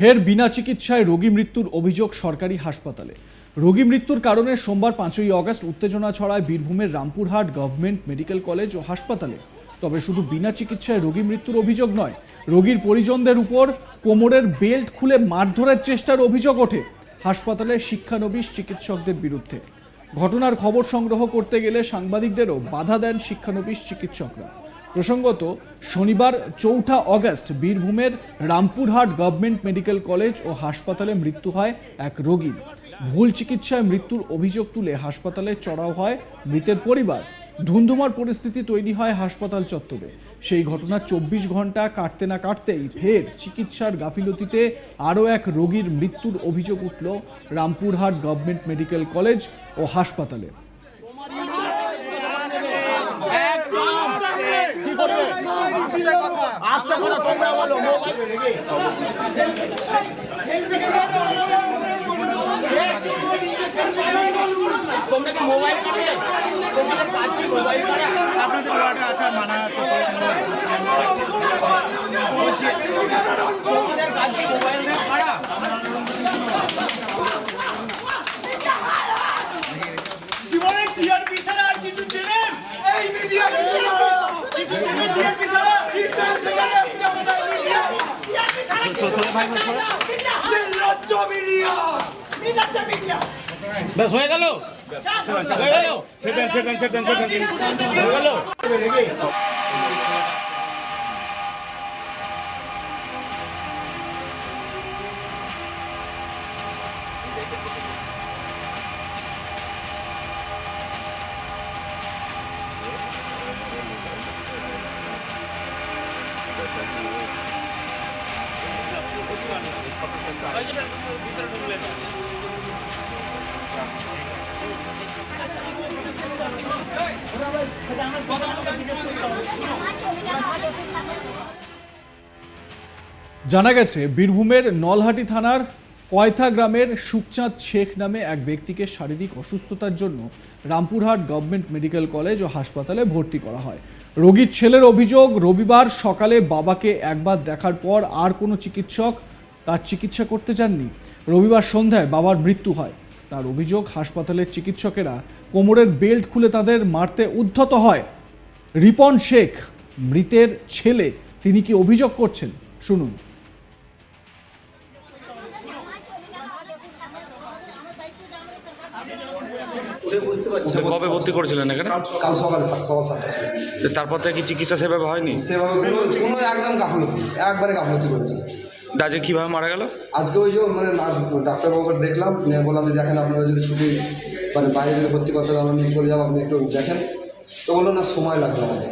ফের বিনা চিকিৎসায় রোগী মৃত্যুর অভিযোগ সরকারি হাসপাতালে। রোগী মৃত্যুর কারণে সোমবার পাঁচই অগস্ট উত্তেজনা ছড়ায় বীরভূমের রামপুরহাট গভর্নমেন্ট মেডিকেল কলেজ ও হাসপাতালে। তবে শুধু বিনা চিকিৎসায় রোগী মৃত্যুর অভিযোগ নয়, রোগীর পরিজনদের উপর কোমরের বেল্ট খুলে মারধরের চেষ্টার অভিযোগ ওঠে হাসপাতালে শিক্ষানবিশ চিকিৎসকদের বিরুদ্ধে। ঘটনার খবর সংগ্রহ করতে গেলে সাংবাদিকদেরও বাধা দেন শিক্ষানবিশ চিকিৎসকরা। প্রসঙ্গত, শনিবার চৌঠা অগস্ট বীরভূমের রামপুরহাট গভর্নমেন্ট মেডিকেল কলেজ ও হাসপাতালে মৃত্যু হয় এক রোগীর। ভুল চিকিৎসায় মৃত্যুর অভিযোগ তুলে হাসপাতালে চড়াও হয় মৃতের পরিবার। ধুন্ধুমার পরিস্থিতি তৈরি হয় হাসপাতাল চত্বরে। সেই ঘটনা চব্বিশ ঘণ্টা কাটতে না কাটতেই ফের চিকিৎসার গাফিলতিতে আরও এক রোগীর মৃত্যুর অভিযোগ উঠল রামপুরহাট গভর্নমেন্ট মেডিকেল কলেজ ও হাসপাতালে। আস্তে কথা তোমরা বলো তোমরা কি মোবাইল করে তোমাদের কাজ কি মোবাইল করে? আপনাদের ওয়ার্ডে আছে মানা আছে তোমাদের কাজ কি মোবাইল নিয়ে করা জীবনে টিআরপি ছাড়া আর কিছু চেনেন এই মিডিয়া কিছু চেনেন টিআরপি ছাড়া ইন্টার সেখানে আছে আমাদের মিডিয়া নির্লজ্জ মিডিয়া নির্লজ্জ মিডিয়া ব্যাস হয়ে গেল? হয়ে গেল? সেটান সেটান সেটান সেটান হয়ে গেল? জানা গেছে, বীরভূমের নলহাটি থানার কয়থা গ্রামের সুখচাঁদ শেখ নামে এক ব্যক্তিকে শারীরিক অসুস্থতার জন্য রামপুরহাট গভর্নমেন্ট মেডিকেল কলেজ ও হাসপাতালে ভর্তি করা হয়। রোগীর ছেলের অভিযোগ, রবিবার সকালে বাবাকে একবার দেখার পর আর কোনো চিকিৎসক তার চিকিৎসা করতে যাননি। রবিবার সন্ধ্যায় বাবার মৃত্যু হয়। তার অভিযোগ, হাসপাতালের চিকিৎসকেরা কোমরের বেল্ট খুলে তাদের মারতে উদ্ধত হয়। রিপন শেখ, মৃতের ছেলে, তিনি কি অভিযোগ করছেন? শুনুন। ওকে কবে ভর্তি করেছিলেন এখানে? কাল সকালে সকাল তো তারপর থেকে কি চিকিৎসা সেভাবে হয়নি? সেভাবে কোনো একদম গাফলতি একবারে গাফলতি করেছে। দাজে কীভাবে মারা গেল? আজকে ওই যে মানে নার্স ডাক্তারবাবুকে দেখলাম নিয়ে বললাম যে দেখেন আপনারা যদি ছুটি মানে বাইরে যদি ভর্তি করতে চান আমি চলে যাব আপনি একটু দেখেন। তো বলল না সময় লাগবে আমাদের।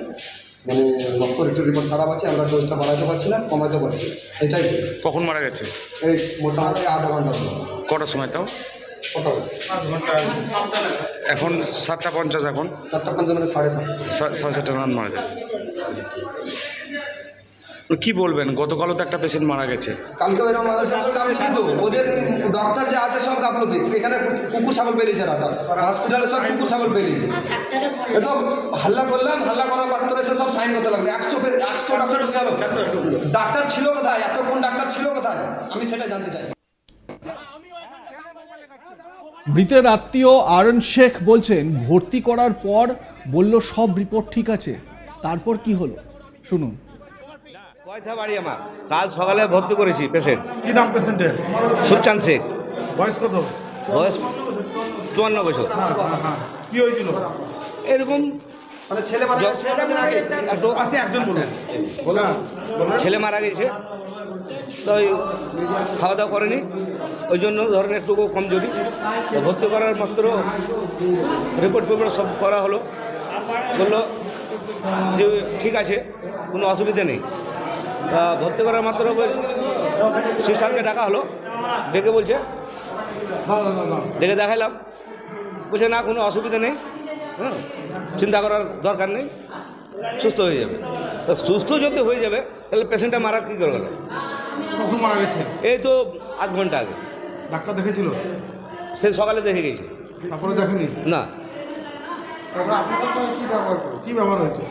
মানে রক্তর একটু রিপোর্ট খারাপ আছে আমরা ডোজটা বাড়াতে পারছি না কমাতে পারছি এটাই। কখন মারা গেছে? এই মোটামুটি আধা ঘণ্টা কটার সময় তাও? কটা? এখন সাতটা পঞ্চাশ এখন। সাতটা পঞ্চান্ন সাড়ে সাতটা। সা- সাড়ে সাতটা নাগাদ মারা যায় কি বলবেন গতকালও তো একটা পেশেন্ট মারা গেছে। কালকে ওইরকম মানুষ কারণ কি তো ওদের ডক্টর যে আছে সব গাফলতি এখানে কুকুর ছাগল পেলিয়েছে রাতা হসপিটালে সব কুকুর ছাগল পেলিয়েছে এটা হাল্লা করলাম হাল্লা করার মাত্র এসে সব সাইন করতে লাগল। একশো একশো ডাক্তার ঢুকে গেল। ডাক্তার ছিল কোথায়? এতক্ষণ ডাক্তার ছিল কোথায়? আমি সেটা জানতে চাই। মৃতের আত্মীয় আরন শেখ বলছেন ভর্তি করার পর বলল সব রিপোর্ট ঠিক আছে। তারপর কি হলো? শুনুন। কয়থা বাড়ি আমার? কাল সকালে ভর্তি করেছি পেশেন্ট কি নাম পেশেন্টের সুখচাঁদ শেখ। বয়স কত? বয়স চুয়ান্ন বছর। হ্যাঁ হ্যাঁ, হ্যাঁ। কি হয়েছিল? এরকম মানে ছেলে মারা যাচ্ছে অনেকদিন আগে? একটু পাশে একজন বলুন বলুন। বলুন। ছেলে মারা গেছে। তো ওই খাওয়া দাওয়া করেনি। ওই জন্য ধরেন একটু কমজোরি ভর্তি করার মাত্র রিপোর্ট ফিপোর্ট সব করা হলো। বলল যে ঠিক আছে, কোনো অসুবিধা নেই। তা ভর্তি করার মাত্র সিস্টারকে ডাকা হলো। ডেকে বলছে, ডেকে দেখাইলাম। বলছে, না, কোনো অসুবিধা নেই হ্যাঁ চিন্তা করার দরকার নেই। সুস্থ হয়ে যাবে। তা সুস্থ যদি হয়ে যাবে তাহলে পেশেন্টটা মারা কী করে গেল? কখন মারা গেছে? এই তো আধ ঘণ্টা আগে। ডাক্তার দেখেছিল? সে সকালে দেখে গেছে। তারপরে দেখেনি? না।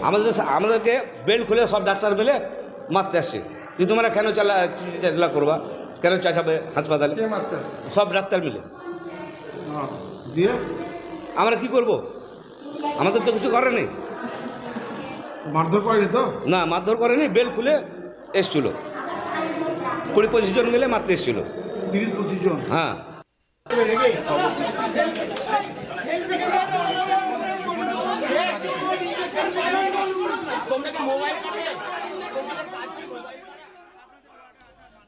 আমাদের আমাদেরকে বেল্ট খুলে সব ডাক্তার মিলে মারতে আসছে। যে তোমরা কেন চালা চালা করবা? কেন চাচাবে হাসপাতালে? সব ডাক্তার মিলে। দিয়ে? আমরা কি করব? আমাদের তো কিছু করে নেই। মারধর করেনি তো? না মারধর করেনি বেল খুলে এসছিল। কুড়ি পঁচিশ জন মিলে মারতে এসছিল। তিরিশ পঁচিশ জন? হ্যাঁ।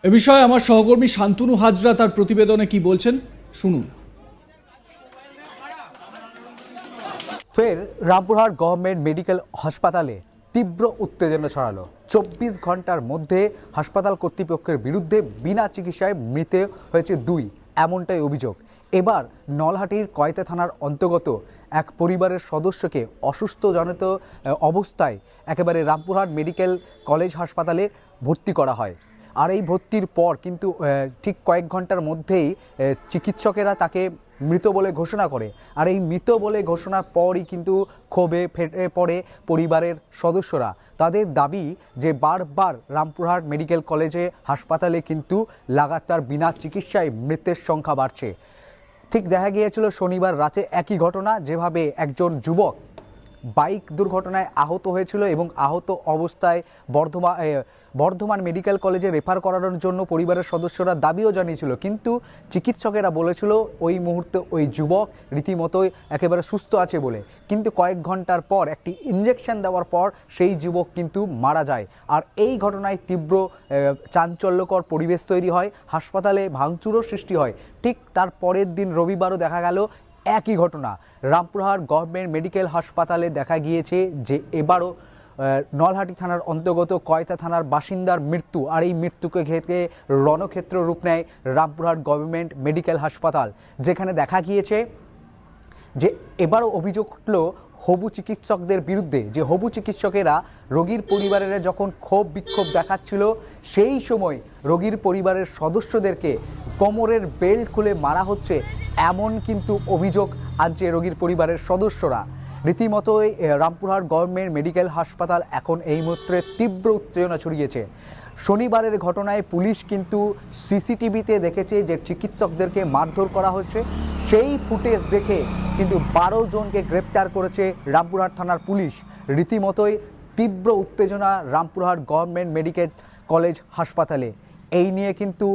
এ বিষয়ে আমার সহকর্মী শান্তনু হাজরা তার প্রতিবেদনে কি বলছেন শুনুন। ফের রামপুরহাট গভর্নমেন্ট মেডিকেল হাসপাতালে তীব্র উত্তেজনা ছড়ালো। চব্বিশ ঘণ্টার মধ্যে হাসপাতাল কর্তৃপক্ষের বিরুদ্ধে বিনা চিকিৎসায় মৃত হয়েছে দুই, এমনটাই অভিযোগ। এবার নলহাটির কয়তা থানার অন্তর্গত এক পরিবারের সদস্যকে অসুস্থ জনিত অবস্থায় একেবারে রামপুরহাট মেডিকেল কলেজ হাসপাতালে ভর্তি করা হয়। আর এই ভর্তির পর কিন্তু ঠিক কয়েক ঘণ্টার মধ্যেই চিকিৎসকেরা তাকে মৃত বলে ঘোষণা করে। আর এই মৃত বলে ঘোষণার পরই কিন্তু ক্ষোভে ফেটে পড়ে পরিবারের সদস্যরা। তাদের দাবি যে বারবার রামপুরহাট মেডিকেল কলেজে, হাসপাতালে কিন্তু লাগাতার বিনা চিকিৎসায় মৃতের সংখ্যা বাড়ছে। ঠিক দেখা গিয়েছিল শনিবার রাতে একই ঘটনা, যেভাবে একজন যুবক বাইক দুর্ঘটনায় আহত হয়েছিল এবং আহত অবস্থায় বর্ধমান বর্ধমান মেডিকেল কলেজে রেফার করানোর জন্য পরিবারের সদস্যরা দাবিও জানিয়েছিল। কিন্তু চিকিৎসকেরা বলেছিল, ওই মুহূর্তে ওই যুবক রীতিমতোই একেবারে সুস্থ আছে বলে। কিন্তু কয়েক ঘণ্টার পর একটি ইঞ্জেকশন দেওয়ার পর সেই যুবক কিন্তু মারা যায়। আর এই ঘটনায় তীব্র চাঞ্চল্যকর পরিবেশ তৈরি হয়, হাসপাতালে ভাঙচুরও সৃষ্টি হয়। ঠিক তার পরের দিন রবিবারও দেখা গেল একই ঘটনা। রামপুরহাট গভর্নমেন্ট মেডিকেল হাসপাতালে দেখা গিয়েছে যে এবারও নলহাটি থানার অন্তর্গত কয়তা থানার বাসিন্দার মৃত্যু। আর এই মৃত্যুকে ঘেঁটে রণক্ষেত্র রূপ নেয় রামপুরহাট গভর্নমেন্ট মেডিকেল হাসপাতাল, যেখানে দেখা গিয়েছে যে এবারও অভিযোগ উঠল হবু চিকিৎসকদের বিরুদ্ধে, যে হবু চিকিৎসকেরা রোগীর পরিবারেরা যখন ক্ষোভ বিক্ষোভ দেখাচ্ছিল, সেই সময় রোগীর পরিবারের সদস্যদেরকে কোমরের বেল্ট খুলে মারা হচ্ছে এমন কিন্তু অভিযোগ আনছে রোগীর পরিবারের সদস্যরা। রীতিমতোই রামপুরহাট গভর্নমেন্ট মেডিকেল হাসপাতাল এখন এই মুহূর্তে তীব্র উত্তেজনা ছড়িয়েছে। শনিবারের ঘটনায় পুলিশ কিন্তু সিসিটিভিতে দেখেছে যে চিকিৎসকদেরকে মারধর করা হয়েছে। সেই ফুটেজ দেখে কিন্তু বারো জনকে গ্রেপ্তার করেছে রামপুরহাট থানার পুলিশ। রীতিমতোই তীব্র উত্তেজনা রামপুরহাট গভর্নমেন্ট মেডিকেল কলেজ হাসপাতালে। এই নিয়ে কিন্তু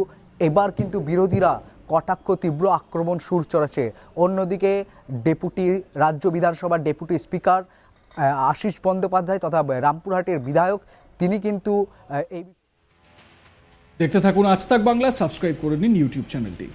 এবার কিন্তু বিরোধীরা কটাক্ষ, তীব্র আক্রমণ সুর চড়েছে। অন্যদিকে ডেপুটি, রাজ্য বিধানসভার ডেপুটি স্পিকার আশিস বন্দ্যোপাধ্যায় তথা রামপুরহাটের বিধায়ক, তিনি কিন্তু এই দেখতে থাকুন আজ তাক বাংলা, সাবস্ক্রাইব করে নিন ইউটিউব চ্যানেলটি।